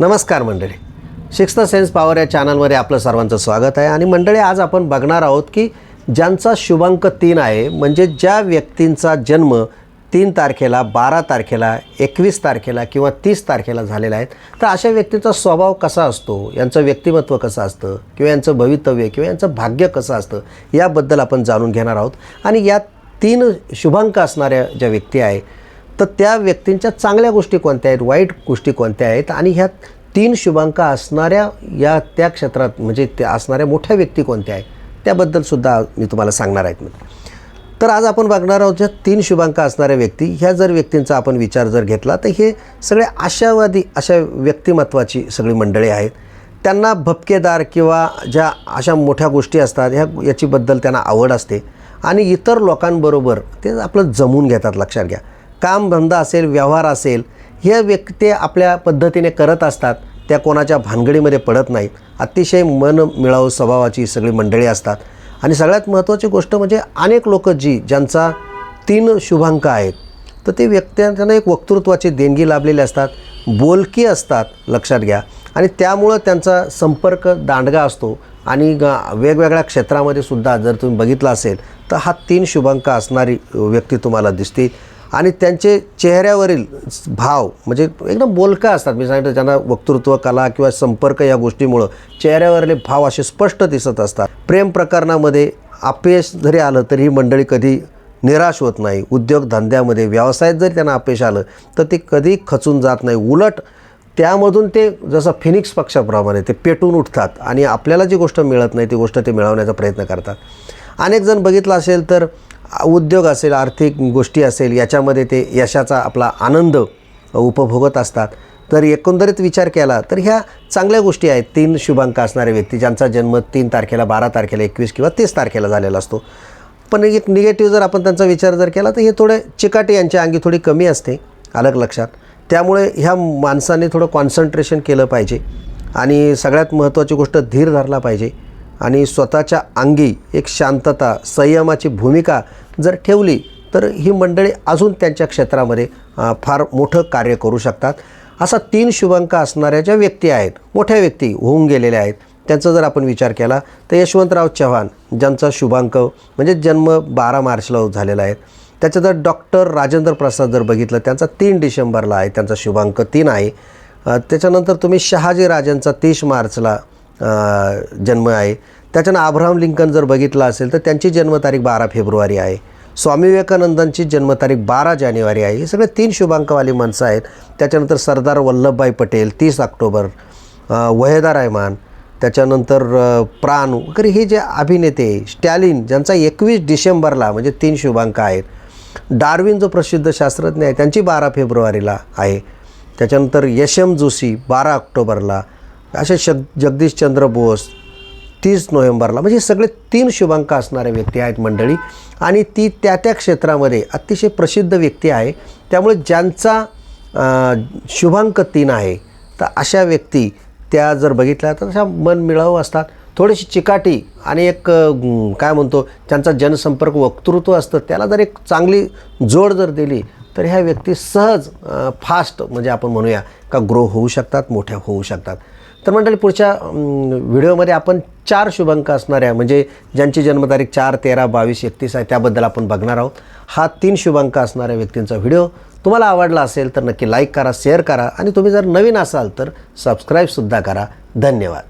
नमस्कार मंडळी. Six sense power या चॅनलमध्ये आपलं सर्वांचं स्वागत आहे. आणि मंडळी आज आपण बघणार आहोत की ज्यांचा शुभांक तीन आहे म्हणजे ज्या व्यक्तींचा जन्म तीन तारखेला बारा तारखेला एकवीस तारखेला किंवा तीस तारखेला झालेला आहे तर अशा व्यक्तींचा स्वभाव कसा असतो? यांचं व्यक्तिमत्व कसं असतं? किंवा यांचं भवितव्य किंवा यांचं भाग्य कसं असतं? याबद्दल आपण जाणून घेणार आहोत. आणि या तीन शुभांक असणाऱ्या ज्या व्यक्ती आहे तर त्या व्यक्तींच्या चांगल्या गोष्टी कोणत्या आहेत वाईट गोष्टी कोणत्या आहेत आणि ह्या तीन शुभांक असणाऱ्या या त्या क्षेत्रात म्हणजे त्या असणाऱ्या मोठ्या व्यक्ती कोणत्या आहेत त्याबद्दलसुद्धा मी तुम्हाला सांगणार आहेत तर आज आपण बघणार आहोत ज्या तीन शुभांक असणाऱ्या व्यक्ती ह्या जर व्यक्तींचा आपण विचार जर घेतला तर हे सगळे आशावादी अशा व्यक्तिमत्वाची सगळी मंडळी आहेत. त्यांना भपकेदार किंवा ज्या अशा मोठ्या गोष्टी असतात ह्या याचीबद्दल त्यांना आवड असते. आणि इतर लोकांबरोबर ते आपलं जमून घेतात लक्षात घ्या. कामधंदा असेल व्यवहार असेल हे व्यक्ती आपल्या पद्धतीने करत असतात त्या कोणाच्या भानगडीमध्ये पडत नाहीत. अतिशय मन मिळावू स्वभावाची सगळी मंडळी असतात. आणि सगळ्यात महत्त्वाची गोष्ट म्हणजे अनेक लोक जी ज्यांचा तीन शुभांक आहेत तर ते व्यक्त्यांना एक वक्तृत्वाची देणगी लाभलेली असतात बोलकी असतात लक्षात घ्या. आणि त्यामुळं त्यांचा संपर्क दांडगा असतो. आणि वेगवेगळ्या क्षेत्रामध्ये सुद्धा जर तुम्ही बघितलं असेल तर हा तीन शुभांक असणारी व्यक्ती तुम्हाला दिसते. आणि त्यांचे चेहऱ्यावरील भाव म्हणजे एकदम बोलका असतात. मी सांगितलं त्यांना वक्तृत्व कला किंवा संपर्क या गोष्टीमुळं चेहऱ्यावरले भाव असे स्पष्ट दिसत असतात. प्रेम प्रकरणामध्ये अपयश जरी आलं तरी ही मंडळी कधी निराश होत नाही. उद्योगधंद्यामध्ये व्यवसायात जरी त्यांना अपयश आलं तर ते कधी खचून जात नाही. उलट त्यामधून ते जसं फिनिक्स पक्षाप्रमाणे ते पेटून उठतात आणि आपल्याला जी गोष्ट मिळत नाही ती गोष्ट ते मिळवण्याचा प्रयत्न करतात. अनेक जण बघितलं असेल तर उद्योग असेल आर्थिक गोष्टी असेल याच्यामध्ये ते यशाचा आपला आनंद उपभोगत असतात. तर एकंदरीत विचार केला तर ह्या चांगल्या गोष्टी आहेत. तीन शुभांक असणारे व्यक्ती ज्यांचा जन्म तीन तारखेला बारा तारखेला एकवीस किंवा तीस तारखेला झालेला असतो. पण एक निगेटिव्ह जर आपण त्यांचा विचार जर केला तर हे थोडे चिकाटे यांच्या अंगी थोडी कमी असते अलग लक्षात. त्यामुळे ह्या माणसाने थोडं कॉन्सन्ट्रेशन केलं पाहिजे आणि सगळ्यात महत्त्वाची गोष्ट धीर धरला पाहिजे. आणि स्वतःच्या अंगी एक शांतता संयमाची भूमिका जर ठेवली तर ही मंडळी अजून त्यांच्या क्षेत्रामध्ये फार मोठं कार्य करू शकतात. असा तीन शुभांक असणाऱ्या ज्या व्यक्ती आहेत मोठ्या व्यक्ती होऊन गेलेल्या आहेत त्यांचा जर आपण विचार केला तर यशवंतराव चव्हाण ज्यांचा शुभांक म्हणजे जन्म बारा मार्चला झालेला आहे. त्याच्या जर डॉक्टर राजेंद्र प्रसाद जर बघितलं त्यांचा तीन डिसेंबरला आहे त्यांचा शुभांक तीन आहे. त्याच्यानंतर तुम्ही शहाजी राजांचा तीस मार्चला जन्म आहे. त्याच्यानं आब्राहम लिंकन जर बघितलं असेल तर त्यांची जन्मतारीख बारा फेब्रुवारी आहे. स्वामी विवेकानंदांची जन्मतारीख बारा जानेवारी आहे. हे सगळे तीन शुभांकवाली माणसं आहेत. त्याच्यानंतर सरदार वल्लभभाई पटेल तीस ऑक्टोबर वहेदा रहमान त्याच्यानंतर प्राण वगैरे हे जे अभिनेते स्टॅलिन ज्यांचा एकवीस डिसेंबरला म्हणजे तीन शुभांक आहेत. डार्विन जो प्रसिद्ध शास्त्रज्ञ आहे त्यांची बारा फेब्रुवारीला आहे. त्याच्यानंतर यशम जोशी बारा ऑक्टोबरला. असे शग जगदीशचंद्र बोस तीस नोव्हेंबरला म्हणजे सगळे तीन शुभांक असणारे व्यक्ती आहेत मंडळी. आणि ती त्या त्या क्षेत्रामध्ये अतिशय प्रसिद्ध व्यक्ती आहे. त्यामुळे ज्यांचा शुभांक तीन आहे तर अशा व्यक्ती त्या जर बघितल्या तर अशा मन मिळावू असतात. थोडीशी चिकाटी आणि एक काय म्हणतो ज्यांचा जनसंपर्क वक्तृत्व असतं त्याला जर एक चांगली जोड जर दिली तर ह्या व्यक्ती सहज फास्ट म्हणजे आपण म्हणूया का ग्रो होऊ शकतात मोठ्या होऊ शकतात. तर मंडळी पुढच्या व्हिडिओमध्ये आपण चार शुभांक असणाऱ्या म्हणजे ज्यांची जन्मतारीख चार तेरा बावीस एकतीस आहे त्याबद्दल आपण बघणार आहोत. हा तीन शुभांक असणाऱ्या व्यक्तींचा व्हिडिओ. तुम्हाला आवडला असेल तर नक्की लाईक करा शेअर करा. आणि तुम्ही जर नवीन असाल तर सबस्क्राईबसुद्धा करा. धन्यवाद.